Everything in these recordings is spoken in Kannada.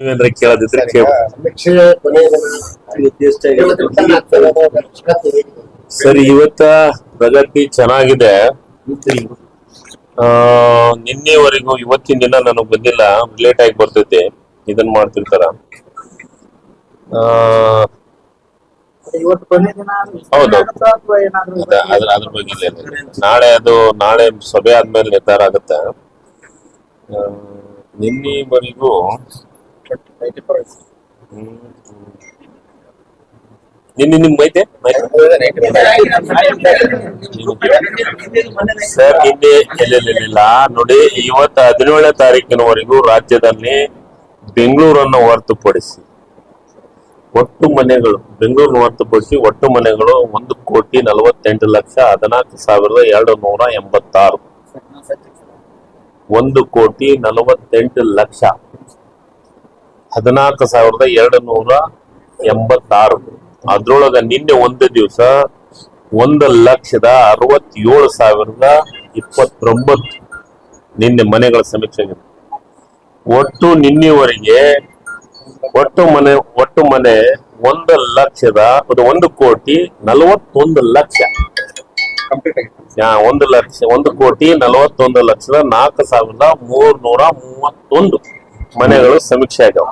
ಕೇಳದಿದ್ರೆ ದಿನ ಸರಿ ಇವತ್ತ ಪ್ರಗತಿ ಚೆನ್ನಾಗಿದೆ. ಆ ನಿನ್ನೆವರೆಗೂ ಇವತ್ತಿನ ದಿನ ನನಗ್ ಬಂದಿಲ್ಲ ಲೇಟ್ ಆಗಿ ಬರ್ತೈತೆ ಇದನ್ ಮಾಡ್ತಿರ್ತಾರ. ಹೌದು. ಅದ್ರ ಬಗ್ಗೆ. ನಾಳೆ ಅದು ನಾಳೆ ಸಭೆ ಆದ್ಮೇಲೆ ನಿರ್ಧಾರ ಆಗತ್ತೆ. ನಿನ್ನೆವರೆಗೂ ಸರ್ ನಿನ್ನೆ ಇಲ್ಲ ನೋಡಿ, ಇವತ್ತು ಹದಿನೇಳನೇ ತಾರೀಕಿನವರೆಗೂ ರಾಜ್ಯದಲ್ಲಿ ಬೆಂಗಳೂರನ್ನು ಹೊರತುಪಡಿಸಿ ಒಟ್ಟು ಮನೆಗಳು, ಬೆಂಗಳೂರನ್ನು ಹೊರತುಪಡಿಸಿ ಒಟ್ಟು ಮನೆಗಳು ಒಂದು ಕೋಟಿ ನಲವತ್ತೆಂಟು ಲಕ್ಷ ಹದಿನಾಲ್ಕು ಸಾವಿರದ ಎರಡು ನೂರ ಎಂಬತ್ತಾರು. ಒಂದು ಕೋಟಿ ನಲವತ್ತೆಂಟು ಲಕ್ಷ. ಹದಿನಾಲ್ಕು ಸಾವಿರದ ಎರಡು ನೂರ ಎಂಬತ್ತಾರು. ಅದ್ರೊಳಗ ನಿನ್ನೆ ಒಂದು ದಿವಸ ಒಂದು ಲಕ್ಷದ ಅರವತ್ತೇಳು ಸಾವಿರದ ಇಪ್ಪತ್ತೊಂಬತ್ತು ನಿನ್ನೆ ಮನೆಗಳ ಸಮೀಕ್ಷೆ. ಒಟ್ಟು ನಿನ್ನೆವರೆಗೆ ಒಟ್ಟು ಮನೆ ಒಟ್ಟು ಮನೆ ಒಂದು ಲಕ್ಷದ ಅದು ಒಂದು ಕೋಟಿ ನಲವತ್ತೊಂದು ಲಕ್ಷ. ಒಂದು ಲಕ್ಷ ಒಂದು ಕೋಟಿ ನಲವತ್ತೊಂದು ಲಕ್ಷದ ನಾಲ್ಕು ಸಾವಿರದ ಮೂರ್ನೂರ ಮೂವತ್ತೊಂದು. ಮನೆಗಳು ಸಮೀಕ್ಷೆ ಆಗ್ಯಾವ.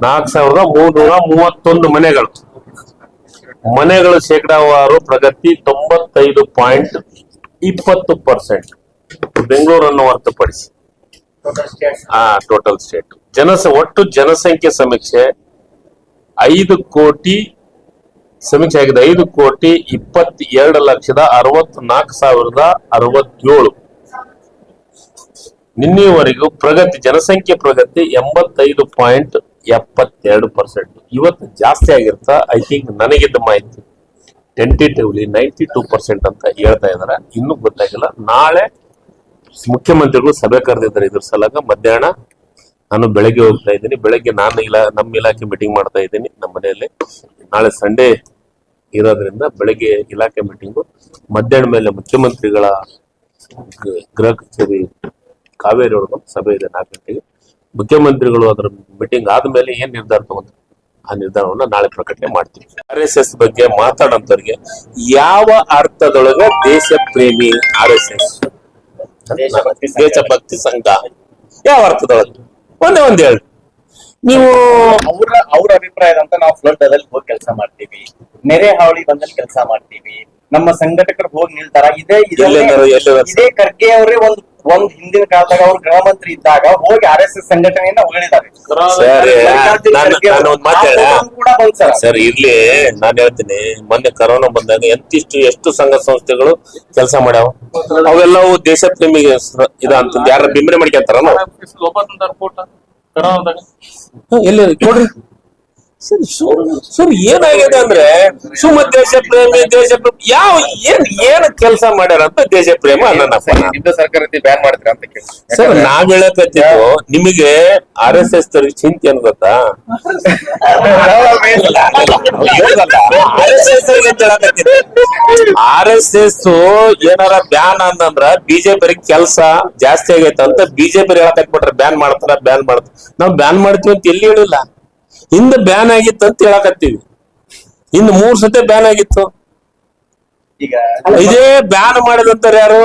ನಾಲ್ಕು ಸಾವಿರದ ಮೂರ್ನೂರ ಮೂವತ್ತೊಂದು ಮನೆಗಳು. ಮನೆಗಳು ಶೇಕಡಾವಾರು ಪ್ರಗತಿ ತೊಂಬತ್ತೈದು ಪಾಯಿಂಟ್ ಇಪ್ಪತ್ತು ಪರ್ಸೆಂಟ್. ಬೆಂಗಳೂರನ್ನು ಹೊರತುಪಡಿಸಿ. ಹಾ ಟೋಟಲ್ ಸ್ಟೇಟ್ ಜನಸ ಒಟ್ಟು ಜನಸಂಖ್ಯೆ ಸಮೀಕ್ಷೆ ಐದು ಕೋಟಿ ಸಮೀಕ್ಷೆ ಆಗಿದೆ ಐದು ಕೋಟಿ ಇಪ್ಪತ್ತೆರಡು ಲಕ್ಷದ ಅರವತ್ನಾಲ್ಕು ಸಾವಿರದ ಅರವತ್ತೇಳು. ನಿನ್ನೆವರೆಗೂ ಪ್ರಗತಿ, ಜನಸಂಖ್ಯೆ ಪ್ರಗತಿ ಎಂಬತ್ತೈದು ಪಾಯಿಂಟ್ ಎಪ್ಪತ್ತೆರಡು ಪರ್ಸೆಂಟ್. ಇವತ್ತು ಜಾಸ್ತಿ ಆಗಿರ್ತಾ ಐ ಥಿಂಕ್ ನನಗಿದ್ದ ಮಾಹಿತಿ ಟೆಂಟೇಟಿವ್ಲಿ ನೈಂಟಿ ಟೂ ಪರ್ಸೆಂಟ್ ಅಂತ ಹೇಳ್ತಾ ಇದ್ದಾರೆ. ಇನ್ನೂ ಗೊತ್ತಾಗಿಲ್ಲ. ನಾಳೆ ಮುಖ್ಯಮಂತ್ರಿಗಳು ಸಭೆ ಕರೆದಿದ್ದಾರೆ ಇದ್ರ ಸಲಗ ಮಧ್ಯಾಹ್ನ ನಾನು ಬೆಳಗ್ಗೆ ಹೋಗ್ತಾ ಇದ್ದೀನಿ. ಬೆಳಗ್ಗೆ ನಾನು ಇಲಾ, ನಮ್ಮ ಇಲಾಖೆ ಮೀಟಿಂಗ್ ಮಾಡ್ತಾ ಇದ್ದೀನಿ ನಮ್ಮ ಮನೆಯಲ್ಲಿ. ನಾಳೆ ಸಂಡೇ ಇರೋದ್ರಿಂದ ಬೆಳಗ್ಗೆ ಇಲಾಖೆ ಮೀಟಿಂಗು ಮಧ್ಯಾಹ್ನ ಮೇಲೆ ಮುಖ್ಯಮಂತ್ರಿಗಳ ಗೃಹ ಕಚೇರಿ ಕಾವೇರಿ ಅವ್ರದ್ದು ಸಭೆ ಇದೆ ನಾಲ್ಕು ಗಂಟೆಗೆ. ಮುಖ್ಯಮಂತ್ರಿಗಳು ಅದರ ಮೀಟಿಂಗ್ ಆದ್ಮೇಲೆ ಏನ್ ನಿರ್ಧಾರ ತಗೊಂಡ್ರು? ಆ ನಿರ್ಧಾರವನ್ನ ನಾಳೆ ಪ್ರಕಟಣೆ ಮಾಡ್ತೀವಿ. ಆರ್ ಎಸ್ ಎಸ್ ಬಗ್ಗೆ ಮಾತಾಡೋಂಥವ್ರಿಗೆ ಯಾವ ಅರ್ಥದೊಳಗ ದೇಶ ಪ್ರೇಮಿ ಆರ್ ಎಸ್ ಎಸ್ ದೇಶಭಕ್ತಿ ಸಂಘ. ಯಾವ ಅರ್ಥದೊಳಗೆ? ಒಂದೇ ಒಂದ್ ಹೇಳಿ. ನೀವು ಅವ್ರ ಅವ್ರ ಅಭಿಪ್ರಾಯದಂತ ನಾವು ಫ್ಲಡ್ ಹೋಗಿ ಕೆಲಸ ಮಾಡ್ತೀವಿ. ನೆರೆ ಹಾವಳಿ ಬಂದಲ್ಲಿ ಕೆಲಸ ಮಾಡ್ತೀವಿ. ನಮ್ಮ ಸಂಘಟಕರು ಹೋಗಿ ನಿಲ್ತಾರ. ಇದೇ ಇದೇ ಖರ್ಗೆ ಅವರೇ ಒಂದ್ ಒಂದ್ ಹಿಂದಿನ ಕಾಲದಾಗ ಅವ್ರು ಗೃಹ ಮಂತ್ರಿ ಇದ್ದಾಗ ಹೋಗಿ ಆರ್ ಎಸ್ ಎಸ್ ಸಂಘಟನೆಯನ್ನ ಹೊಗಳಿದ್ದಾರೆ. ಸರಿ ಇರ್ಲಿ ನಾನ್ ಹೇಳ್ತೀನಿ. ಮೊನ್ನೆ ಕರೋನಾ ಬಂದಾಗ ಎಂತಿಷ್ಟು ಎಷ್ಟು ಸಂಘ ಸಂಸ್ಥೆಗಳು ಕೆಲಸ ಮಾಡ್ಯಾವ? ಅವೆಲ್ಲವೂ ದೇಶ ಪ್ರೇಮಿಗೆ ಇದಂತ ಇದ ಅಂತ ಯಾರ ಬಿಂಬನೆ ಮಾಡ್ಕೊಂತಾರ ಎಲ್ಲಿ ಕೊಡ್ರಿ. ಸರಿ ಸರ್ ಏನಾಗಿದೆ ಅಂದ್ರೆ ಸುಮ್ಮ ದೇಶ ಪ್ರೇಮಿ ದೇಶ ಪ್ರೇಮಿ ಯಾವ ಏನ್ ಏನ್ ಕೆಲಸ ಮಾಡ್ಯಾರ ಅಂತ ದೇಶ ಪ್ರೇಮ ಅನ್ನ ಸರ್ಕಾರ ಬ್ಯಾನ್ ಮಾಡ್ತೀರಾ ಅಂತ ಸರ್ ನಾವ್ ಹೇಳಕತ್ತಿದ್ದು ನಿಮಗೆ ಆರ್ ಎಸ್ ಎಸ್ ಚಿಂತೆ ಏನ್ ಗೊತ್ತಾ? ಆರ್ ಎಸ್ ಎಸ್ ಏನಾರ ಬ್ಯಾನ್ ಅಂತಂದ್ರ ಬಿಜೆಪಿ ಕೆಲಸ ಜಾಸ್ತಿ ಆಗೈತೆ ಅಂತ ಬಿಜೆಪಿ ಹೇಳಕತ್ಬಿಟ್ರೆ ಬ್ಯಾನ್ ಮಾಡ್ತಾರ ಬ್ಯಾನ್ ಮಾಡ್ತಾರ. ನಾವ್ ಬ್ಯಾನ್ ಮಾಡ್ತೀವಿ ಅಂತ ಎಲ್ಲಿ ಹೇಳಿಲ್ಲ ಹಿಂದೆ ಬ್ಯಾನ್ ಆಗಿತ್ತು ಅಂತ ಹೇಳಕತ್ತೀವಿ. ಇನ್ನು ಮೂರ್ ಸತಿ ಬ್ಯಾನ್ ಆಗಿತ್ತು. ಈಗ ಇದೇ ಬ್ಯಾನ್ ಮಾಡಿದಂತಾರೆ ಯಾರು?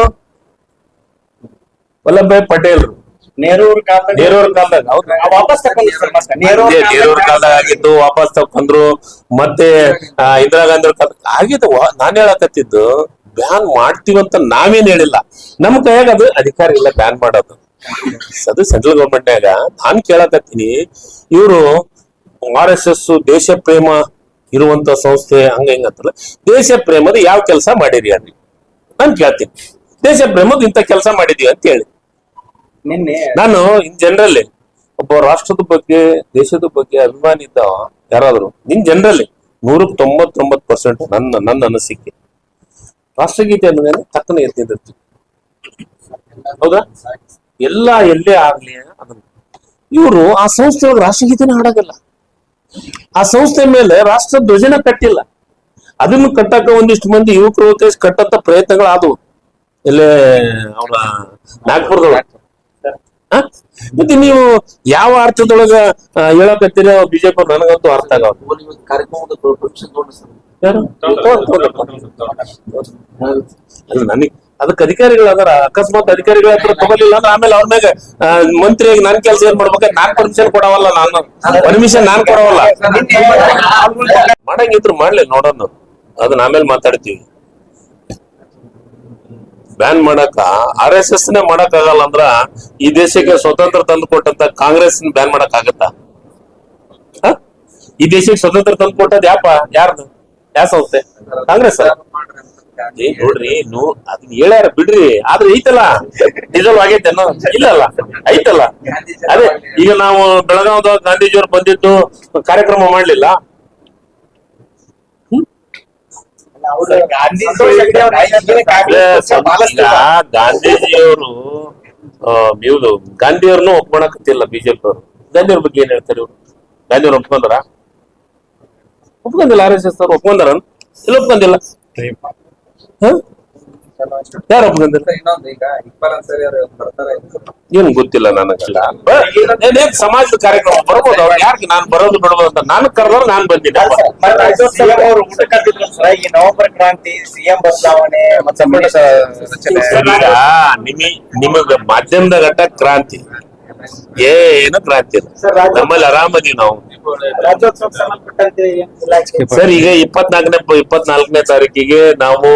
ವಲ್ಲಭಭಾಯ್ ಪಟೇಲ್. ನೇರೂರ್ ಕಾಲದಾಗ ಹೌದು. ಆಗಿದ್ದು ವಾಪಸ್ ತಕೊಂಡ್ರು ಮತ್ತೆ ಇಂದಿರಾ ಗಾಂಧಿ ಅವ್ರ ಕಾಲ ಆಗಿದೆ ವಾ- ನಾನ್ ಹೇಳಕತ್ತಿದ್ದು ಬ್ಯಾನ್ ಮಾಡ್ತೀವಂತ ನಾವೇನ್ ಹೇಳಿಲ್ಲ. ನಮ್ ಕೈಯಾಗ ಅದು ಅಧಿಕಾರ ಇಲ್ಲ ಬ್ಯಾನ್ ಮಾಡೋದು. ಅದು ಸೆಂಟ್ರಲ್ ಗೌರ್ಮೆಂಟ್ನಾಗ ನಾನ್ ಕೇಳಕತ್ತೀನಿ ಇವರು ಆರ್ ಎಸ್ ಎಸ್ ದೇಶ ಪ್ರೇಮ ಇರುವಂತ ಸಂಸ್ಥೆ ಹಂಗ ಹಿಂಗ ಅಂತಲ್ಲ ದೇಶ ಪ್ರೇಮದ ಯಾವ ಕೆಲಸ ಮಾಡಿರಿ ಅನ್ರಿ ನಾನು ಕೇಳ್ತೀನಿ. ದೇಶ ಪ್ರೇಮದ ಇಂಥ ಕೆಲಸ ಮಾಡಿದೀವಿ ಅಂತ ಹೇಳಿ. ನಿನ್ನೆ ನಾನು ಇನ್ ಜನರಲ್ಲಿ ಒಬ್ಬ ರಾಷ್ಟ್ರದ ಬಗ್ಗೆ ದೇಶದ ಬಗ್ಗೆ ಅಭಿಮಾನಿ ಇದ್ದ ಯಾರಾದ್ರು ನಿನ್ ಜನರಲ್ಲಿ ನೂರಕ್ಕೆ ತೊಂಬತ್ತೊಂಬತ್ತು ಪರ್ಸೆಂಟ್ ನನ್ನ ನನ್ನ ಅನಿಸಿಕೆ. ರಾಷ್ಟ್ರಗೀತೆ ಅನ್ನೋದೇನೆ ತಕ್ಕನ ನಿಂದಿರ್ತೀವಿ ಹೌದಾ? ಎಲ್ಲ ಎಲ್ಲೇ ಆಗ್ಲಿ ಅದನ್ನ. ಇವರು ಆ ಸಂಸ್ಥೆ ಒಳಗೆ ರಾಷ್ಟ್ರಗೀತೆನ ಹಾಡಾಗಲ್ಲ ಆ ಸಂಸ್ಥೆ ಮೇಲೆ ರಾಷ್ಟ್ರ ಧ್ವಜನ ಕಟ್ಟಿಲ್ಲ. ಅದನ್ನು ಕಟ್ಟಕ್ಕ ಒಂದಿಷ್ಟು ಮಂದಿ ಯುವಕರು ಕಟ್ಟಂತ ಪ್ರಯತ್ನಗಳು ಆದವು ಎಲ್ಲೇ ಅವರ ನಾಗ್ಪುರದೊಳಗೆ? ಮತ್ತೆ ನೀವು ಯಾವ ಅರ್ಥದೊಳಗ ಹೇಳಕತ್ತೀರ ಬಿಜೆಪಿ ನನಗಂತೂ ಅರ್ಥ ಆಗಲ್ಲ? ಅಲ್ಲ ನನಗೆ ಅದಕ್ಕೆ ಅಧಿಕಾರಿಗಳು ಅದಾರ ಅಕಸ್ಮಾತ್ ಅಧಿಕಾರಿಗಳ ಹತ್ರ ಅಂದ್ರೆ ಆಮೇಲೆ ಅವ್ರ ಆ, ಮಂತ್ರಿಯಾಗಿ ನಾನ್ ಕೆಲಸ ಏನ್ ಮಾಡ್ಬೇಕು? ನಾನ್ ಪರ್ಮಿಷನ್ ಕೊಡವಲ್ಲ ನಾನು. ಪರ್ಮಿಷನ್ ನಾನ್ ಕೊಡವಲ್ಲ. ಮಾಡಂಗಿದ್ರು ಮಾಡ್ಲಿ ನೋಡೋಣ ಅದನ್ನ ಆಮೇಲೆ ಮಾತಾಡ್ತೀವಿ. ಬ್ಯಾನ್ ಮಾಡಕ ಆರ್ ಎಸ್ ಎಸ್ ನೇ ಮಾಡಕ್ ಆಗಲ್ಲ ಅಂದ್ರ ಈ ದೇಶಕ್ಕೆ ಸ್ವತಂತ್ರ ತಂದು ಕೊಟ್ಟಂತ ಕಾಂಗ್ರೆಸ್ ಬ್ಯಾನ್ ಮಾಡಕ್ ಆಗತ್ತಾ? ಈ ದೇಶಕ್ಕೆ ಸ್ವತಂತ್ರ ತಂದು ಕೊಟ್ಟದ್ ಯಾಪ? ಯಾರ್ದು? ಯಾವ ಸಂಸ್ಥೆ? ಕಾಂಗ್ರೆಸ್ ಏ ನೋಡ್ರಿ ನೋ ಅದನ್ನ ಹೇಳ್ಯಾರ ಬಿಡ್ರಿ. ಆದ್ರೆ ಐತಲ್ಲ? ಡೀಸೆಲ್ ಆಗೈತೆ ಅನ್ನೋ ಇಲ್ಲಲ್ಲ ಐತಲ್ಲ? ಅದೇ ಈಗ ನಾವು ಬೆಳಗಾವದ ಗಾಂಧೀಜಿಯವ್ರು ಬಂದಿದ್ದು ಕಾರ್ಯಕ್ರಮ ಮಾಡ್ಲಿಲ್ಲ. ಗಾಂಧೀಜಿಯವರು ಇವ್ರು ಗಾಂಧಿಯವ್ರನ್ನು ಒಪ್ಕೊಳಕತ್ತಿಲ್ಲ ಬಿಜೆಪಿ ಅವರು ಗಾಂಧಿಯವ್ರ ಬಗ್ಗೆ ಏನ್ ಹೇಳ್ತಾರೆ ಇವ್ರು? ಗಾಂಧಿಯವ್ರ ಒಪ್ಕೊಂಡಾರ? ಒಪ್ಕೊಂಡಿಲ್ಲ ಆರ್ ಎಸ್ ಎಸ್ ಅವ್ರು ಒಪ್ಕೊಂಡಾರ ಇಲ್ಲ ಒಪ್ಕೊಂಡಿಲ್ಲ ಯಾರು ಏನ್ ಗೊತ್ತಿಲ್ಲ ನನಗೆ. ಸಮಾಜದ ಕಾರ್ಯಕ್ರಮ? ಬರ್ಬೋದು ಅವ್ರು. ಯಾಕೆ ನಾನ್ ಬರೋದು ಬಿಡೋದು ಅಂತ? ನಾನು ಕರೆದ್ರೆ ನಾನ್ ಬಂದಿದ್ದೆ. ಈ ನವೆಂಬರ್ ಕ್ರಾಂತಿ ಸಿಎಂ ಬದಲಾವಣೆ ನಿಮಗ ಮಾಧ್ಯಮದ ಘಟ್ಟ ಕ್ರಾಂತಿ. ಏನು ಕ್ರಾಂತಿ ನಮ್ಮಲ್ಲಿ ಆರಾಮದೀವಿ ನಾವು. ಸರ್ ಈಗ ಇಪ್ಪತ್ನಾಲ್ಕನೇ ಇಪ್ಪತ್ನಾಲ್ಕನೇ ತಾರೀಕಿಗೆ ನಾವು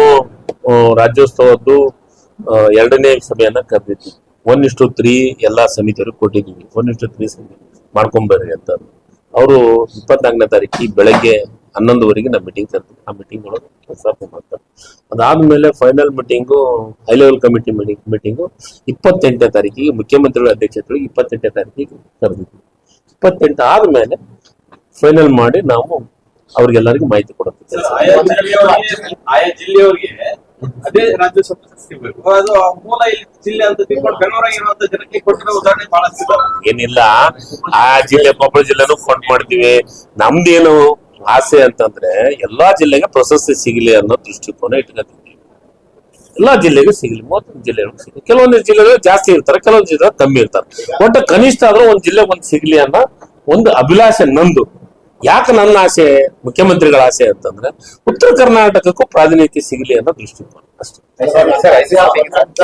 ರಾಜ್ಯೋತ್ಸವದ್ದು ಎರಡನೇ ಸಭೆಯನ್ನ ಕರೆದಿದ್ವಿ ಒನ್ ಇಷ್ಟು ತ್ರೀ ಎಲ್ಲಾ ಸಮಿತಿಯವರು ಕೊಟ್ಟಿದ್ದೀವಿ. ಒನ್ ಇಷ್ಟು ತ್ರೀ ಸಮಿತಿ ಮಾಡ್ಕೊಂಬರ್ರಿ ಅಂತ ಅವರು ಇಪ್ಪತ್ನಾಲ್ಕನೇ ತಾರೀಕಿ ಬೆಳಗ್ಗೆ ಹನ್ನೊಂದುವರೆಗೆ ನಮ್ಮ ಮೀಟಿಂಗ್ ಕರ್ತೀವಿ ಆ ಮೀಟಿಂಗ್ ಒಳಗೆ ಮಾಡ್ತಾರೆ. ಅದಾದ್ಮೇಲೆ final meeting high level committee meeting ಇಪ್ಪತ್ತೆಂಟನೇ ತಾರೀಕಿಗೆ ಮುಖ್ಯಮಂತ್ರಿಗಳ ಅಧ್ಯಕ್ಷತೆಗಳು ಇಪ್ಪತ್ತೆಂಟನೇ ತಾರೀಕಿಗೆ ಕರೆದಿದ್ವಿ ಇಪ್ಪತ್ತೆಂಟು ಆದ್ಮೇಲೆ ಫೈನಲ್ ಮಾಡಿ ನಾವು ಅವ್ರಿಗೆಲ್ಲರಿಗೂ ಮಾಹಿತಿ ಕೊಡುತ್ತೆ ಆಯಾ ಜಿಲ್ಲೆಯವರಿಗೆ. ಅದೇ ಸಿಗ್ಬೇಕು ಅದು ಮೂಲ ಜಿಲ್ಲೆ ಅಂತ ತಿಳ್ಕೊಂಡು ಬೆಂಗಳೂರಾಗಿರುವಂತ ಜನಕ್ಕೆ ಕೊಟ್ಟಿರೋ ಉದಾಹರಣೆ ಬಹಳ. ಏನಿಲ್ಲ, ಆ ಜಿಲ್ಲೆ, ಕೊಪ್ಪಳ ಜಿಲ್ಲೆನೂ ಫಂಡ್ ಮಾಡ್ತೀವಿ. ನಮ್ದೇನು ಆಸೆ ಅಂತಂದ್ರೆ ಎಲ್ಲಾ ಜಿಲ್ಲೆಗೆ ಪ್ರಶಸ್ತಿ ಸಿಗಲಿ ಅನ್ನೋ ದೃಷ್ಟಿಕೋನ ಇಟ್ಕೊತೀವಿ. ಎಲ್ಲಾ ಜಿಲ್ಲೆಗೂ ಸಿಗಲಿ, ಮೂವತ್ತೊಂದು ಜಿಲ್ಲೆಗಳು ಸಿಗಲಿ. ಕೆಲವೊಂದು ಜಿಲ್ಲೆಗಳು ಜಾಸ್ತಿ ಇರ್ತಾರೆ, ಕೆಲವೊಂದು ಜಿಲ್ಲೆಗಳು ಕಮ್ಮಿ ಇರ್ತಾರೆ. ಒಟ್ಟು ಕನಿಷ್ಠ ಆದ್ರೂ ಒಂದ್ ಜಿಲ್ಲೆಗೆ ಒಂದ್ ಸಿಗ್ಲಿ ಅನ್ನೋ ಒಂದು ಅಭಿಲಾಷೆ ನಂದು. ಯಾಕೆ ನನ್ನ ಆಸೆ ಮುಖ್ಯಮಂತ್ರಿಗಳ ಆಸೆ ಅಂತಂದ್ರೆ ಉತ್ತರ ಕರ್ನಾಟಕಕ್ಕೂ ಪ್ರಾತಿನಿಧ್ಯ ಸಿಗಲಿ ಅನ್ನೋ ದೃಷ್ಟಿಕೋನ. ಅಷ್ಟೇ.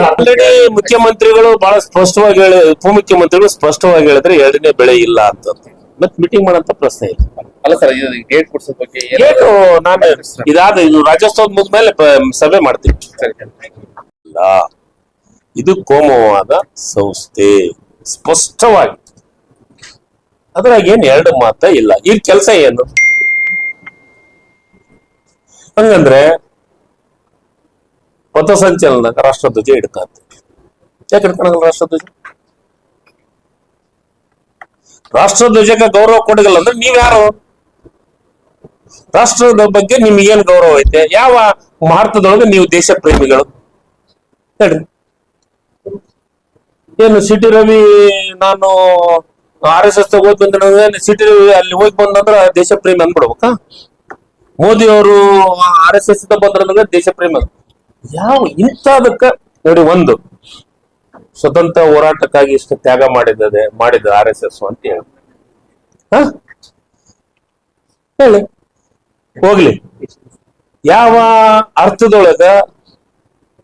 ಆಲ್ರೆಡಿ ಮುಖ್ಯಮಂತ್ರಿಗಳು ಬಹಳ ಸ್ಪಷ್ಟವಾಗಿ ಹೇಳಿ ಉಪಮುಖ್ಯಮಂತ್ರಿಗಳು ಸ್ಪಷ್ಟವಾಗಿ ಹೇಳಿದ್ರೆ ಎರಡನೇ ಬೆಳೆ ಇಲ್ಲ ಅಂತ ಮತ್ ಮೀಟಿಂಗ್ ಮಾಡಂತ ಪ್ರಶ್ನೆ ಇಲ್ಲ. ಅಲ್ಲ ಸರ್ ಇದು ಗೇಟ್ ಕೊಡ್ಸೋದ್ ಬಗ್ಗೆ ಏನು- ನಾನು ಇದಾದ ಇದು ರಾಜ್ಯೋತ್ಸವದ ಮುಗ್ದ್ಮೇಲೆ ಪ- ಸಭೆ ಮಾಡ್ತೀನಿ. ಇಲ್ಲ ಇದು ಕೋಮವಾದ ಸಂಸ್ಥೆ. ಸ್ಪಷ್ಟವಾಗಿ. ಅದ್ರಾಗ ಏನ್ ಎರಡು ಮಾತ ಇಲ್ಲ. ಈ ಕೆಲಸ ಏನು? ಹಂಗಂದ್ರೆ ಸಂಚಲನ ರಾಷ್ಟ್ರಧ್ವಜ ಹಿಡ್ಕಂತ ಯಾಕೆ ರಾಷ್ಟ್ರಧ್ವಜ? ರಾಷ್ಟ್ರಧ್ವಜಕ್ಕೆ ಗೌರವ ಕೊಡಗಲ್ಲ ಅಂದ್ರೆ ನೀವ್ಯಾರು ರಾಷ್ಟ್ರದ ಬಗ್ಗೆ ನಿಮ್ಗೇನ್ ಗೌರವ ಐತೆ? ಯಾವ ಭಾರತದೊಳಗೆ ನೀವು ದೇಶ ಪ್ರೇಮಿಗಳು ಹೇಳಿ. ಏನು ಸಿಟಿ ರವಿ ನಾನು ಆರ್ ಎಸ್ ಎಸ್ ಹೋಗಿ ಬಂದ್ರೆ ಸಿಟಿ ಅಲ್ಲಿ ಹೋಗಿ ಬಂದಂದ್ರ ದೇಶ ಪ್ರೇಮಿ ಅಂದ್ಬಿಡ್ಬೇಕಾ? ಮೋದಿ ಅವರು ಆರ್ ಎಸ್ ಎಸ್ ಬಂದ್ರೆ ದೇಶ ಪ್ರೇಮಿ ಯಾವ ಇಂಥದಕ್ಕ ನೋಡಿ ಒಂದು ಸ್ವತಂತ್ರ ಹೋರಾಟಕ್ಕಾಗಿ ಇಷ್ಟು ತ್ಯಾಗ ಮಾಡಿದ್ದದೆ ಮಾಡಿದ ಆರ್ ಎಸ್ ಎಸ್ ಅಂತ? ಹೇಳಿ. ಹೋಗ್ಲಿ. ಯಾವ ಅರ್ಥದೊಳಗ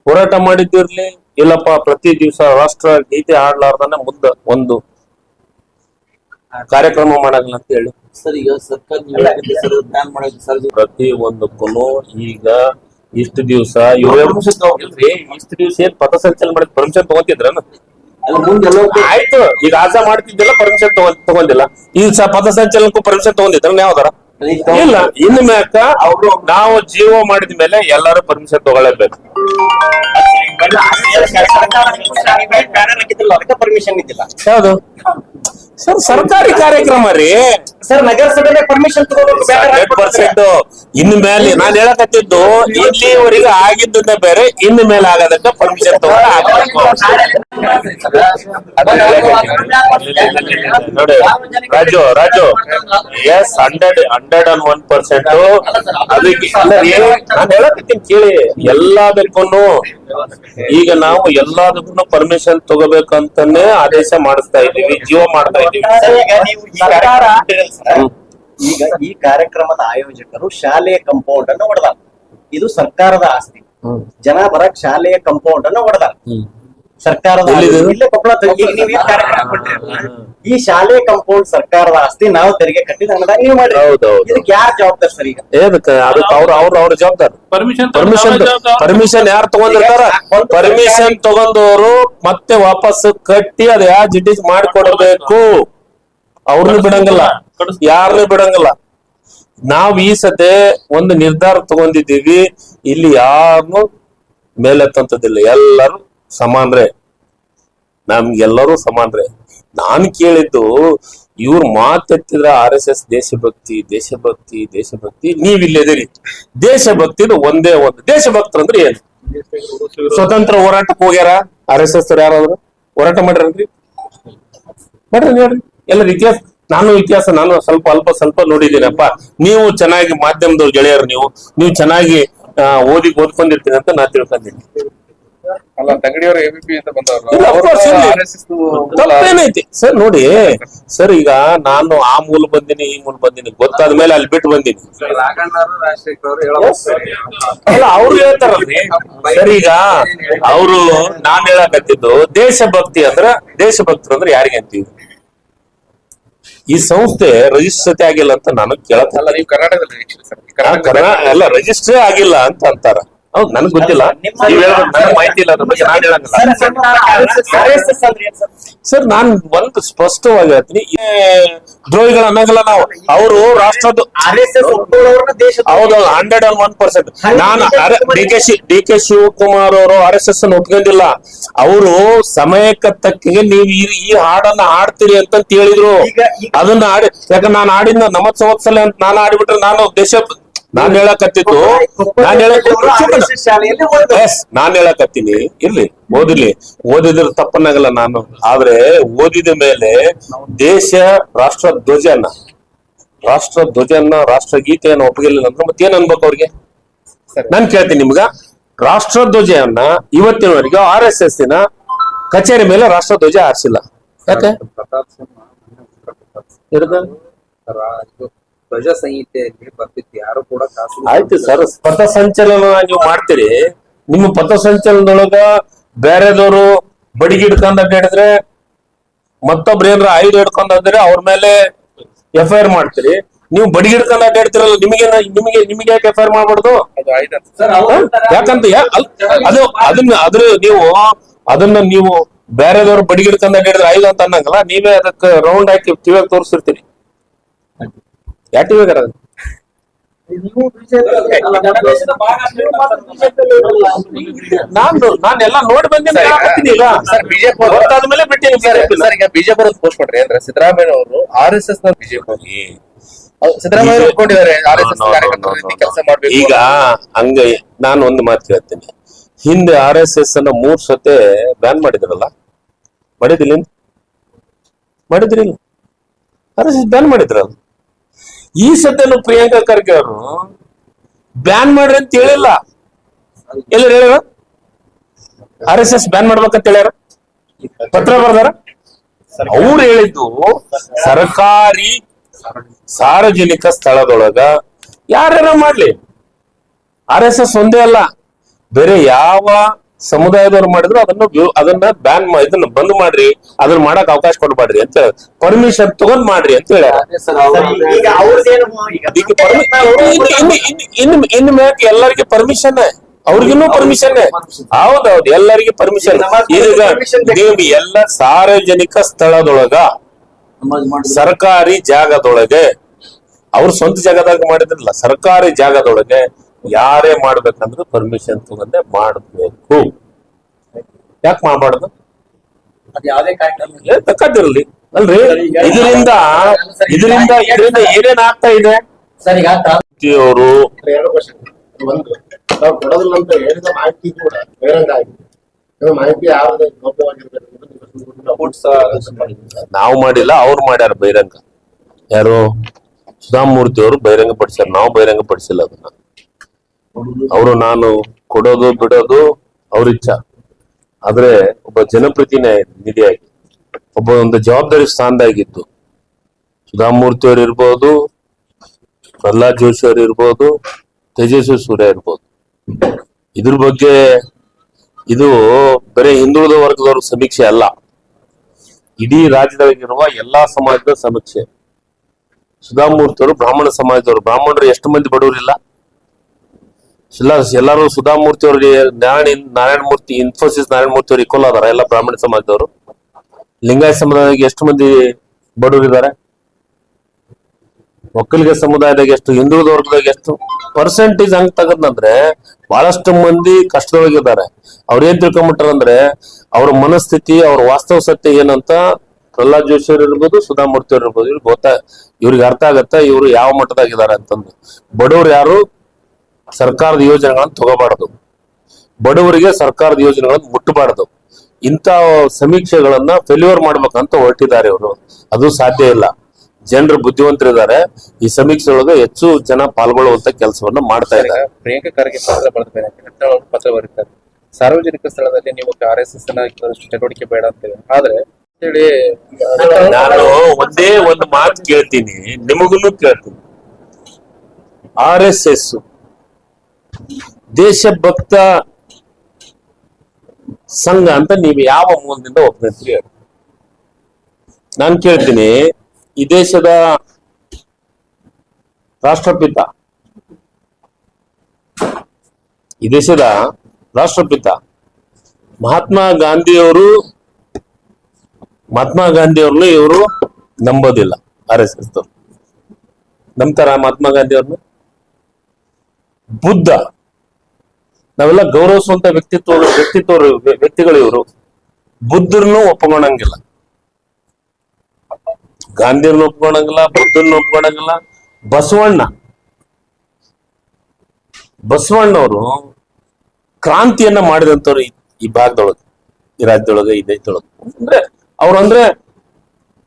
ಹೋರಾಟ ಮಾಡಿದ್ದಿರ್ಲಿ, ಇಲ್ಲಪ್ಪ, ಪ್ರತಿ ದಿವಸ ರಾಷ್ಟ್ರ ಗೀತೆ ಹಾಡ್ಲಾರ್ದನೆ ಮುಂದ ಒಂದು ಕಾರ್ಯಕ್ರಮ ಮಾಡಲ್ಲ ಅಂತ ಹೇಳಿ. ಸರ್ ಈಗ ಸರ್ಕಾರ ಸರ್ ಬ್ಯಾನ್ ಮಾಡೋದು ಸರ್ ಪ್ರತಿ ಒಂದಕ್ಕೂ ಈಗ ಇಷ್ಟು ದಿವಸ ಇಷ್ಟು ದಿವಸ ಏನ್ ಪಥಸಂಚಲನ ಮಾಡಿದ ಪರ್ಮಿಷನ್ ತಗೋತಿದ್ರನ ಅಲ್ಲ ಮುಂದೆ ಎಲ್ಲ ಆಯ್ತು ಈಗ ಆಸೆ ಮಾಡ್ತಿದ್ದಿಲ್ಲ ಪರ್ಮಿಷನ್ ತಗೊಂಡಿಲ್ಲ. ಈ ಸ ಪಥಸಂಚಲನಕ್ಕೂ ಪರ್ಮಿಷನ್ ತಗೊಂಡಿದ್ರ ಯಾವ್ದಾರ? ಇಲ್ಲ ಇನ್ ಮ್ಯಾಕ ಅವರು ನಾವು ಜೀವ ಮಾಡಿದ ಮೇಲೆ ಎಲ್ಲಾರು ಪರ್ಮಿಷನ್ ತಗೊಳ್ಳೇಬೇಕು. ಯಾವ್ದು? ಸರ್ ಸರ್ಕಾರಿ ಕಾರ್ಯಕ್ರಮ ರೀ. ಸರ್ ನಗರಸಭೆ ಪರ್ಮಿಷನ್ ಹಂಡ್ರೆಡ್ ಪರ್ಸೆಂಟ್ ಇನ್ ಮೇಲೆ ನಾನು ಹೇಳಕತ್ತಿದ್ದು ಇಲ್ಲಿವರೆಗೆ ಆಗಿದ್ದನ್ನ ಬೇರೆ ಇನ್ ಮೇಲೆ ಆಗೋದಕ್ಕೆ ಪರ್ಮಿಷನ್ ತಗೊಂಡು ಆಗ್ಬೇಕು. ನೋಡಿ Raju Raju. Yes hundred hundred and one percent ಅದಕ್ಕೆ ನಾನು ಹೇಳಕತ್ತೀನಿ ಕೇಳಿ ಎಲ್ಲದಕ್ಕೂ ಈಗ ನಾವು ಎಲ್ಲದಕ್ಕೂ ಪರ್ಮಿಷನ್ ತಗೋಬೇಕಂತಾನೆ ಆದೇಶ ಮಾಡಿಸ್ತಾ ಇದೀವಿ ಜೀವ ಮಾಡ್ತಾ ಇದೀವಿ ಸರ್, ಈಗ ಈ ಸರ್ಕಾರ- ಈಗ ಈ ಕಾರ್ಯಕ್ರಮದ ಆಯೋಜಕರು ಶಾಲೆಯ ಕಂಪೌಂಡ್ ಅನ್ನು ಹೊಡೆದಾರ. ಇದು ಸರ್ಕಾರದ ಆಸ್ತಿ. ಜನ ಬರಕ್ ಶಾಲೆಯ ಕಂಪೌಂಡ್ ಅನ್ನು ಹೊಡೆದಾರ. ಸರ್ಕಾರದ ಎಲ್ಲಿದು? ಇಲ್ಲೇ. ಈಗ ನೀವು ಏನ್ ಕಾರ್ಯಕ್ರಮ ಕೊಟ್ಟಿರಲ್ಲ, ಈ ಶಾಲೆ ಕಂಪೌಂಡ್ ಸರ್ಕಾರದ ಆಸ್ತಿ ನಾವು ತೆರಿಗೆ ಕಟ್ಟಿದ ಹಣದಾಗ ನೀವು ಮಾಡಿ ಹೌದೌದು. ಇದಕ್ಕೆ ಯಾರು ಜವಾಬ್ದಾರಿ ಸರ್ ಈಗ? ಏನಕ್ಕೆ? ಅದಕ್ಕೆ ಅವ್ರ ಅವ್ರ ಅವ್ರ ಜವಾಬ್ದಾರಿ. ಪರ್ಮಿಷನ್ ಪರ್ಮಿಷನ್ ಪರ್ಮಿಷನ್ ಯಾರು ತಗೊಂಡಿರ್ತಾರ? ಪರ್ಮಿಷನ್ ತಗೊಂಡವರು ಮತ್ತೆ ವಾಪಸ್ ಕಟ್ಟಿ ಅದ ಯಾ ಜಿಟಿಸ್ ಮಾಡಿಕೊಡ್ಬೇಕು. ಅವ್ರನ್ನ ಬಿಡಂಗಿಲ್ಲ. ಯಾರನ್ನೂ ಬಿಡಂಗಿಲ್ಲ. ನಾವ್ ಈ ಸತೆ ಒಂದು ನಿರ್ಧಾರ ತಗೊಂಡಿದ್ದೀವಿ. ಇಲ್ಲಿ ಯಾರನ್ನು ಮೇಲೆತ್ತಂತದಿಲ್ಲ. ಎಲ್ಲರೂ ಸಮಾನ್ರೆ ನಮ್ಗೆಲ್ಲರೂ ಸಮಾನ್ರೆ ನಾನು ಕೇಳಿದ್ದು ಇವ್ರ ಮಾತೆತ್ತಿದ್ರ ಆರ್ ಎಸ್ ಎಸ್ ದೇಶಭಕ್ತಿ ದೇಶಭಕ್ತಿ ದೇಶಭಕ್ತಿ, ನೀವ್ ಇಲ್ಲಿದ್ದೀರಿ ದೇಶಭಕ್ತಿ ಒಂದೇ ಒಂದು. ದೇಶಭಕ್ತರು ಅಂದ್ರೆ ಏನು? ಸ್ವತಂತ್ರ ಹೋರಾಟಕ್ಕೆ ಹೋಗ್ಯಾರ? ಆರ್ ಎಸ್ ಎಸ್ ಯಾರಾದ್ರು? ಹೋರಾಟ ಮಾಡ್ರಿ ಮಾಡ್ರಿ ಹೇಳ್ರಿ. ಎಲ್ಲರ ಇತಿಹಾಸ, ನಾನು ಇತಿಹಾಸ, ನಾನು ಸ್ವಲ್ಪ ಅಲ್ಪ ಸ್ವಲ್ಪ ನೋಡಿದ್ದೀನಪ್ಪ. ನೀವು ಚೆನ್ನಾಗಿ ಮಾಧ್ಯಮದವ್ರು ಗೆಳೆಯರು ನೀವು. ನೀವು ಚೆನ್ನಾಗಿ ಓದಿ ಓದ್ಕೊಂಡಿರ್ತೀನಿ ಅಂತ ನಾ ತಿಳ್ಕೊಂಡಿದ್ದೀನಿ. ಅಲ್ಲ ತಂಗಡಿಯವರು ಎಬಿಪಿ ಅಂತ ಬಂದವರು ತಪ್ಪೇನೈತಿ ಸರ್ ನೋಡಿ ಸರ್ ಈಗ ನಾನು ಆ ಮೂಲ ಬಂದಿನಿ ಈ ಮೂಲ ಬಂದಿನಿ ಗೊತ್ತಾದ ಮೇಲೆ ಅಲ್ಲಿ ಬಿಟ್ಟು ಬಂದಿನಿ. ಅವರು ಅಲ್ಲ ಹೇಳ್ತಾರಲ್ರಿ ಸರ್ ಈಗ ಅವರು ನಾನ್ ಹೇಳಕತ್ತಿದ್ದು ದೇಶಭಕ್ತಿ ಅಂದ್ರ ದೇಶಭಕ್ತರು ಅಂದ್ರೆ ಯಾರಿಗೆ ಅಂತೀವಿ ಈ ಸಂಸ್ಥೆ ರಿಜಿಸ್ಟ್ರತೆ ಆಗಿಲ್ಲ ಅಂತ ನಾನು ಕೇಳತ್ತಲ್ಲ ಅಲ್ಲ ನೀವು ಕರ್ನಾಟಕದಲ್ಲಿ ಎಲ್ಲ ರಿಜಿಸ್ಟ್ರೇ ಆಗಿಲ್ಲ ಅಂತ ಅಂತಾರ. ಹೌದು ನನಗೆ ಗೊತ್ತಿಲ್ಲ ನೀವ್ ನನಗೆ ಮಾಹಿತಿ ಇಲ್ಲ ಅದ್ರ ಬಗ್ಗೆ ನಾನು ಹೇಳಂಗಿಲ್ಲ ಸರ್, ನಾನ್ ಒಂದು ಸ್ಪಷ್ಟವಾಗಿ ಹೇಳ್ತೀನಿ ಈ ದ್ರೋಹಿಗಳ ಅನ್ನಂಗಿಲ್ಲ ನಾವು ಅವರು ರಾಷ್ಟ್ರದ ಹೌದು ಹಂಡ್ರೆಡ್ ಅಂಡ್ ಒನ್ ಪರ್ಸೆಂಟ್ ನಾನು ಡಿ ಕೆ ಶಿ ಡಿ ಕೆ ಶಿವಕುಮಾರ್ ಅವರು ಆರ್ ಎಸ್ ಎಸ್ ಅನ್ನು ಒಪ್ಕೊಂಡಿಲ್ಲ ಅವರು ಸಮಯಕ್ಕೆ ತಕ್ಕಿಗೆ ನೀವು ಈ ಹಾಡನ್ನ ಹಾಡ್ತೀರಿ ಅಂತ ಹೇಳಿದ್ರು ಅದನ್ನ ಆಡಿ ಯಾಕಂದ್ರೆ ನಾನು ಆಡಿದ ನಮತ್ ಸಂವತ್ಸರ ಅಂತ ನಾನು ಆಡಿಬಿಟ್ರೆ ನಾನು ದೇಶ ನಾನ್ ಹೇಳಕತ್ತಿತ್ತು ನಾನ್ ನಾನ್ ಹೇಳಕತ್ತೀನಿ. ಇರ್ಲಿ ಓದಿರ್ಲಿ. ಓದಿದ್ರ ತಪ್ಪನ್ನಾಗಲ್ಲ ನಾನು. ಆದ್ರೆ ಓದಿದ ಮೇಲೆ ದೇಶ ರಾಷ್ಟ್ರ ಧ್ವಜನ ರಾಷ್ಟ್ರ ಧ್ವಜನ ರಾಷ್ಟ್ರ ಗೀತೆಯನ್ನು ಒಪ್ಪಗಿಲ್ಲ ಅಂದ್ರೆ ಮತ್ತೇನ್ ಅನ್ಬೇಕು ಅವ್ರಿಗೆ? ನಾನ್ ಕೇಳ್ತೀನಿ ನಿಮ್ಗ. ರಾಷ್ಟ್ರ ಧ್ವಜವನ್ನ ಇವತ್ತಿನವರೆಗೆ ಆರ್ ಎಸ್ ಎಸ್ನ ಕಚೇರಿ ಮೇಲೆ ರಾಷ್ಟ್ರ ಧ್ವಜ ಹಾರಿಸಿಲ್ಲ. ಯಾಕೆ? ಧ್ವಜ ಸಂಹಿತೆಯಲ್ಲಿ ಬರ್ತಿತ್ತು ಯಾರು ಕೂಡ ಖಾಸಗಿ ಆಯ್ತು ಸರ್ ಪಥಸಂಚಲನ ನೀವು ಮಾಡ್ತೀರಿ. ನಿಮ್ಮ ಪಥಸಂಚಲನದೊಳಗ ಬೇರೆದವರು ಬಡಿಗೆ ಹಿಡ್ಕೊಂಡ್ ಅಡ್ಡಾಡಿದ್ರೆ ಮತ್ತೊಬ್ರು ಏನಾರ ಆಯುಧ ಹಿಡ್ಕೊಂಡ್ ಅಂದ್ರೆ ಅವ್ರ ಮೇಲೆ ಎಫ್ ಐ ಆರ್ ಮಾಡ್ತೀರಿ. ನೀವು ಬಡಿಗೆ ಹಿಡ್ಕೊಂಡ್ ಅಡ್ಡಾಡ್ತಿರಲ್ಲ ನಿಮಗೆ ನಿಮಗೆ ನಿಮಗೆ ಯಾಕೆ ಎಫ್ ಐ ಆರ್ ಮಾಡ್ಬಾರ್ದು ಅದು ಆಯ್ತು? ಯಾಕಂತ ಯಾ- ಅಲ್- ಅದು ಅದನ್ನ ಅದ್ರ ನೀವು ಅದನ್ನ ನೀವು ಬೇರೆದವ್ರು ಬಡಿಗೆ ಹಿಡ್ಕೊಂಡ್ ಅಡ್ಡಾಡಿದ್ರೆ ಆಯುಧ ಅಂತ ಅನ್ನಂಗಲ್ಲ ನೀವೇ ಅದಕ್ಕೆ ರೌಂಡ್ ಹಾಕಿ ಕಿವಿಯಾಗಿ ತೋರಿಸಿರ್ತೀರಿ ಯಾ ಟಿವಿಯಾಗ ನೀವು ಬಿಜೆಪಿ ಅಲ್ಲ, ನಮ್ಮ ದೇಶದ ಭಾಗ ನೀವು ಮಾತ್ರ ಬಿಜೆಪಿಯಲ್ಲಿ ಇರಲ್ಲ. ನಾನು ನಾನೆಲ್ಲ ನೋಡಿ ಬಂದಿನಿ ಸರ್, ಹೇಳಕತ್ತೀನಿ ಈಗ. ಸರ್, ಗೊತ್ತಾದ್ಮೇಲೆ ಬಿಟ್ಟಿನಿ ಸರ್ ಈಗ ಬಿಜೆಪಿ ಪೋಸ್ಟ್ ಮಾಡ್ರಿ ಅಂದ್ರೆ ಸಿದ್ದರಾಮಯ್ಯ ಅವರು ಆರ್ ಎಸ್ ಎಸ್ನ ಬಿಜೆಪಿ ಸಿದ್ದರಾಮಯ್ಯ ಅವರು ಒಪ್ಕೊಂಡಿದ್ದಾರೆ ಆರ್ ಎಸ್ ಎಸ್ ಕಾರ್ಯಕರ್ತರ. ಕೆಲಸ ಮಾಡ್ಬೇಕು ಈಗ ಹಂಗ ನಾನು ಒಂದು ಮಾತು ಹೇಳ್ತೀನಿ. ಹಿಂದೆ ಆರ್ ಎಸ್ ಎಸ್ ಅನ್ನ ಮೂರ್ ಸತೆ ಬ್ಯಾನ್ ಮಾಡಿದ್ರಲ್ಲ? ಮಾಡಿದಿಲ್ಲ ಮಾಡಿದ್ರಿ ಆರ್ ಎಸ್ ಎಸ್ ಬ್ಯಾನ್ ಮಾಡಿದ್ರಲ್ಲ? ಈ ಸದ್ದನ್ನು ಪ್ರಿಯಾಂಕಾ ಖರ್ಗೆ ಅವರು ಬ್ಯಾನ್ ಮಾಡ್ರಿ ಅಂತ ಹೇಳಿಲ್ಲ. ಎಲ್ಲ ಹೇಳ್ಯಾರ ಆರ್ ಎಸ್ ಎಸ್ ಬ್ಯಾನ್ ಮಾಡ್ಬೇಕಂತ ಹೇಳ್ಯಾರ? ಪತ್ರ ಬರ್ದಾರ? ಅವ್ರು ಹೇಳಿದ್ದು ಸರ್ಕಾರಿ ಸಾರ್ವಜನಿಕ ಸ್ಥಳದೊಳಗ ಯಾರ್ಯಾರ ಮಾಡ್ಲಿ. ಆರ್ ಎಸ್ ಎಸ್ ಒಂದೇ ಅಲ್ಲ, ಬೇರೆ ಯಾವ ಸಮುದಾಯದವ್ರು ಮಾಡಿದ್ರು ಅದನ್ನ ಅದನ್ನ ಬ್ಯಾನ್ ಇದನ್ನ ಬಂದ್ ಮಾಡ್ರಿ ಅದನ್ನ ಮಾಡಕ್ ಅವಕಾಶ ಕೊಡ್ಬಾಡ್ರಿ ಅಂತ ಪರ್ಮಿಷನ್ ತಗೊಂಡ್ ಮಾಡ್ರಿ ಅಂತ ಹೇಳ. ಮ್ಯಾಕ್ ಎಲ್ಲರಿಗೆ ಪರ್ಮಿಷನ್ ಅವ್ರಿಗಿನ್ನೂ ಪರ್ಮಿಷನ್ ಹೌದೌದು ಎಲ್ಲರಿಗೆ ಪರ್ಮಿಷನ್ ಈಗ ನೀವು ಎಲ್ಲ ಸಾರ್ವಜನಿಕ ಸ್ಥಳದೊಳಗ ಸರ್ಕಾರಿ ಜಾಗದೊಳಗೆ ಅವ್ರ ಸ್ವಂತ ಜಾಗದಾಗ ಮಾಡಿದ್ರಲ್ಲ ಸರ್ಕಾರಿ ಜಾಗದೊಳಗೆ ಯಾರೇ ಮಾಡ್ಬೇಕಂದ್ರೂ ಪರ್ಮಿಷನ್ ತಗೊಂಡೆ ಮಾಡಬೇಕು. ಯಾಕೆ ಮಾಡಬಾರ್ದು ಏ, ಅಲ್ರಿ? ಇದರಿಂದ ಇದರಿಂದ ಇದರಿಂದ ಏನೇನ್ ಆಗ್ತಾ ಇದೆ? ಸರ್ ಈಗ ತಾ- ಅವರು ಹೇಳಿದ ಮಾಹಿತಿ ಕೂಡ ಬಹಿರಂಗ ಆಗಿದೆ ಅದು ಮಾಹಿತಿ ಯಾವ್ದು ನಾವು ಮಾಡಿಲ್ಲ ಅವ್ರು ಮಾಡ್ಯಾರ ಬಹಿರಂಗ. ಯಾರು? ಸುಧಾಮೂರ್ತಿ ಅವರು ಬಹಿರಂಗ ಪಡಿಸ್ಯಾರ ನಾವು ಬಹಿರಂಗ ಪಡಿಸಿಲ್ಲ ಅದನ್ನ. ಅವರು ನಾನು ಕೊಡೋದು, ಬಿಡೋದು ಅವ್ರ ಇಚ್ಛ. ಆದ್ರೆ ಒಬ್ಬ ಜನಪ್ರತಿನಿಧಿಯಾಗಿ ಒಬ್ಬ ಒಂದು ಜವಾಬ್ದಾರಿ ಸ್ಥಾನದಾಗಿದ್ದು, ಸುಧಾಮೂರ್ತಿ ಅವರು ಇರ್ಬೋದು, ಪ್ರಹ್ಲಾದ್ ಜೋಶಿ ಅವರು ಇರ್ಬೋದು, ತೇಜಸ್ವಿ ಸೂರ್ಯ ಇರ್ಬೋದು. ಇದ್ರ ಬಗ್ಗೆ ಇದು ಬರೀ ಹಿಂದುಳಿದ ವರ್ಗದವ್ರ ಸಮೀಕ್ಷೆ ಅಲ್ಲ. ಇಡೀ ರಾಜ್ಯದೊಳಗಿರುವ ಎಲ್ಲಾ ಸಮಾಜದ ಸಮೀಕ್ಷೆ. ಸುಧಾಮೂರ್ತಿ ಅವರು ಬ್ರಾಹ್ಮಣ ಸಮಾಜದವರು. ಬ್ರಾಹ್ಮಣರು ಎಷ್ಟು ಮಂದಿ ಬಡವರಿಲ್ಲ? ಎಲ್ಲ ಎಲ್ಲರೂ ಸುಧಾಮೂರ್ತಿ ಅವ್ರಿಗೆ ನಾರಾಯಣ ನಾರಾಯಣ ಮೂರ್ತಿ ಇನ್ಫೋಸಿಸ್ ನಾರಾಯಣ ಮೂರ್ತಿ ಅವರು ಇಕ್ವಲ್ ಅದಾರ, ಎಲ್ಲ ಬ್ರಾಹ್ಮಣ ಸಮಾಜದವರು. ಲಿಂಗಾಯತ ಸಮುದಾಯಕ್ಕೆ ಎಷ್ಟು ಮಂದಿ ಬಡವರಿದ್ದಾರೆ? ಒಕ್ಕಲಿಗ ಸಮುದಾಯದಾಗ ಎಷ್ಟು, ಹಿಂದೂ ವರ್ಗದಾಗ ಎಷ್ಟು ಪರ್ಸೆಂಟೇಜ್ ಹಂಗ್ ತಗದ್ನಂದ್ರೆ ಬಹಳಷ್ಟು ಮಂದಿ ಕಷ್ಟದೊಳಗಿದ್ದಾರೆ. ಅವ್ರ ಏನ್ ತಿಳ್ಕೊಂಬಿಟ್ಟಾರ ಅಂದ್ರೆ ಅವ್ರ ಮನಸ್ಥಿತಿ, ಅವ್ರ ವಾಸ್ತವ ಸತ್ಯ ಏನಂತ ಪ್ರಹ್ಲಾದ್ ಜೋಶಿ ಅವ್ರು ಇರ್ಬೋದು, ಸುಧಾಮೂರ್ತಿ ಅವ್ರು ಇರ್ಬೋದು, ಇವ್ರಿಗೆ ಗೊತ್ತಾ ಇವ್ರಿಗೆ ಅರ್ಥ ಆಗತ್ತ ಇವ್ರು ಯಾವ ಮಟ್ಟದಾಗಿದ್ದಾರೆ ಅಂತಂದು. ಬಡವ್ರು ಯಾರು? ಸರ್ಕಾರದ ಯೋಜನೆಗಳನ್ನು ತಗೋಬಾರದು. ಬಡವರಿಗೆ ಸರ್ಕಾರದ ಯೋಜನೆಗಳನ್ನು ಮುಟ್ಟಬಾರದು. ಇಂಥ ಸಮೀಕ್ಷೆಗಳನ್ನ ಫೆಲ್ಯೂರ್ ಮಾಡ್ಬೇಕಂತ ಹೊರಟಿದ್ದಾರೆ ಇವರು. ಅದು ಸಾಧ್ಯ ಇಲ್ಲ. ಜನರು ಬುದ್ಧಿವಂತರಿದ್ದಾರೆ. ಈ ಸಮೀಕ್ಷೆ ಒಳಗೆ ಹೆಚ್ಚು ಜನ ಪಾಲ್ಗೊಳ್ಳುವಂತ ಕೆಲಸವನ್ನು ಮಾಡ್ತಾ ಇದ್ದಾರೆ. ಪ್ರಿಯಾಂಕಾ ಖರ್ಗೆ ಪತ್ರ ಬರೆದ ಪತ್ರ ಬರೀತಾರೆ. ಸಾರ್ವಜನಿಕ ಸ್ಥಳದಲ್ಲಿ ನೀವು ಆರ್ ಎಸ್ ಎಸ್ ಚಟುವಟಿಕೆ ಬೇಡ ಅಂತೇಳಿ ಆದ್ರೆ ನಾನು ಒಂದೇ ಒಂದು ಮಾತು ಕೇಳ್ತೀನಿ. ನಿಮಗೂ ಕೇಳ್ತೀನಿ. ಆರ್ ಎಸ್ ಎಸ್ ದೇಶಭಕ್ತ ಸಂಘ ಅಂತ ನೀವು ಯಾವ ಮೂಲದಿಂದ ಒಪ್ಕೊಂತೀರಿ ನಾನು ಕೇಳ್ತೀನಿ, ಈ ದೇಶದ ರಾಷ್ಟ್ರಪಿತ, ಈ ದೇಶದ ರಾಷ್ಟ್ರಪಿತ ಮಹಾತ್ಮ ಗಾಂಧಿಯವರು, ಮಹಾತ್ಮ ಗಾಂಧಿಯವ್ರನ್ನ ಇವರು ನಂಬೋದಿಲ್ಲ ಆರ್ ಎಸ್ ಎಸ್ ನಂಬ್ತಾರ ಮಹಾತ್ಮ ಗಾಂಧಿಯವ್ರನ್ನ? ಬುದ್ಧ. ನಾವೆಲ್ಲ ಗೌರವಿಸುವಂತ ವ್ಯಕ್ತಿತ್ವ ವ್ಯಕ್ತಿತ್ವ ವ್ಯಕ್ತಿಗಳು ಇವರು. ಬುದ್ಧರನ್ನು ಒಪ್ಕೊಂಡಂಗಿಲ್ಲ. ಗಾಂಧಿಯವ್ರನ್ನ ಒಪ್ಕೊಂಡಂಗಿಲ್ಲ, ಬುದ್ಧರನ್ನ ಒಪ್ಕೊಂಡಂಗಿಲ್ಲ. ಬಸವಣ್ಣ. ಬಸವಣ್ಣವರು ಕ್ರಾಂತಿಯನ್ನ ಮಾಡಿದಂತವ್ರು ಈ- ಭಾಗದೊಳಗೆ, ಈ ರಾಜ್ಯದೊಳಗೆ, ಈ ದೇಶದೊಳಗೆ. ಅಂದ್ರೆ ಅವ್ರು ಅಂದ್ರೆ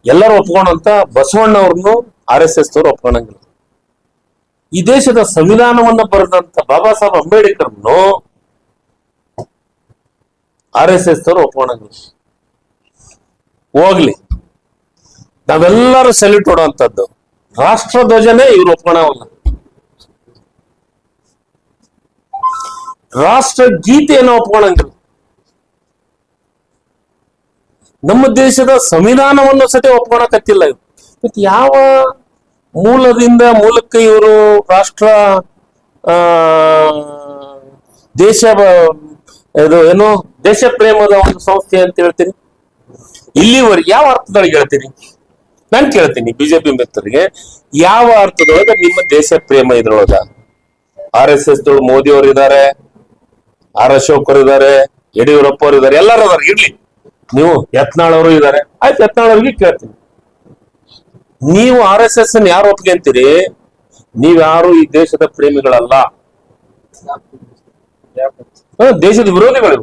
ಎಲ್ಲರೂ ಒಪ್ಕೊಂಡಂತ ಬಸವಣ್ಣವ್ರನ್ನು ಆರ್ ಎಸ್ ಎಸ್ ಅವರು ಒಪ್ಕೊಂಡಂಗಿಲ್ಲ. ಈ ದೇಶದ ಸಂವಿಧಾನವನ್ನ ಬರೆದಂತ ಬಾಬಾ ಸಾಹೇಬ್ ಅಂಬೇಡ್ಕರ್ನು ಆರ್ ಎಸ್ ಎಸ್ ಅವರು ಹೋಗ್ಲಿ. ನಾವೆಲ್ಲರೂ ಸೆಲ್ಯೂಟ್ ಕೊಡುವಂಥದ್ದು. ರಾಷ್ಟ್ರ ಧ್ವಜನೇ ಇವ್ರು ಒಪ್ಕೊಳವಲ್ಲ ರಾಷ್ಟ್ರ ಗೀತೆಯನ್ನು ಒಪ್ಕೊಳಂಗಿಲ್ಲ. ನಮ್ಮ ದೇಶದ ಸಂವಿಧಾನವನ್ನು ಸತೆ ಒಪ್ಕೊಳಕತ್ತಿಲ್ಲ ಇವ್ರು. ಯಾವ ಮೂಲದಿಂದ ಮೂಲಕ್ಕೆ ಇವರು ರಾಷ್ಟ್ರ ದೇಶ, ಇದು ಏನು, ದೇಶ ಪ್ರೇಮದ ಒಂದು ಸಂಸ್ಥೆ ಅಂತ ಹೇಳ್ತೀರಿ ಇಲ್ಲಿವರೆಗೆ ಯಾವ ಅರ್ಥದೊಳಗೆ ಹೇಳ್ತೀನಿ? ನಾನು ಕೇಳ್ತೀನಿ ಬಿಜೆಪಿ ಮಿತ್ರರಿಗೆ, ಯಾವ ಅರ್ಥದೊಳಗೆ ನಿಮ್ಮ ದೇಶ ಪ್ರೇಮ ಇದ್ರೊಳಗ? ಆರ್ ಎಸ್ ಎಸ್ ಮೋದಿ ಅವರು ಇದ್ದಾರೆ ಆರ್ ಅಶೋಕ್ ಅವರು ಇದ್ದಾರೆ ಯಡಿಯೂರಪ್ಪ ಅವರು ಇದ್ದಾರೆ ಎಲ್ಲರೂ ಅದಾರ ಇರ್ಲಿ. ನೀವು ಯತ್ನಾಳ್ ಅವರು ಇದ್ದಾರೆ. ಆಯ್ತು, ಯತ್ನಾಳ್ ಅವ್ರಿಗೆ ಕೇಳ್ತೀನಿ. ನೀವು ಆರ್ ಎಸ್ ಎಸ್ ಅನ್ನು ಯಾರು ಒಪ್ಕೊಂತೀರಿ ನೀವ್ಯಾರು ಈ ದೇಶದ ಪ್ರೇಮಿಗಳಲ್ಲ? ದೇಶದ ವಿರೋಧಿಗಳು.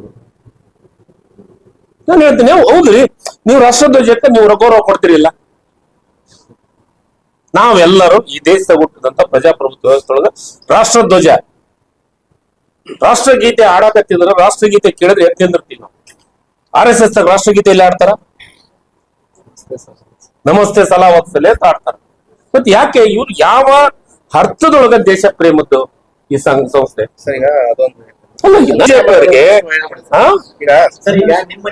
ನಾನು ಹೇಳ್ತೀನಿ ಹೌದ್ರಿ ನೀವು ರಾಷ್ಟ್ರಧ್ವಜಕ್ಕೆ ನೀವು ಗೌರವ ಕೊಡ್ತಿರಿಲ್ಲ ನಾವೆಲ್ಲರೂ ಈ ದೇಶದ ಹುಟ್ಟಿದಂತ ಪ್ರಜಾಪ್ರಭುತ್ವ ವ್ಯವಸ್ಥೆಯೊಳಗ ರಾಷ್ಟ್ರಧ್ವಜ ರಾಷ್ಟ್ರಗೀತೆ ಆಡಾಕತ್ತಿದ್ರೆ ರಾಷ್ಟ್ರಗೀತೆ ಕೇಳಿದ್ರೆ ಎತ್ತಿಂದಿರ್ತೀವಿ ನಾವು. ಆರ್ ಎಸ್ ಎಸ್ ರಾಷ್ಟ್ರಗೀತೆ ಎಲ್ಲಿ ಆಡ್ತಾರ? ನಮಸ್ತೆ ಸಲಾವತ್ಸಲೆ ಅಂತ ಆಡ್ತಾರೆ ಮತ್ ಯಾಕೆ ಇವ್ರು ಯಾವ ಅರ್ಥದೊಳಗ ದೇಶ ಪ್ರೇಮದ್ದು ಈ ಸಂಘ ಸಂಸ್ಥೆ ಸರಿ ಈಗ ಅದೊಂದು ಅಲ್ಲ, BJP ಅವರಿಗೆ, ಹಾ? ಈಗ ಸರ್ ನಿಮ್ಮ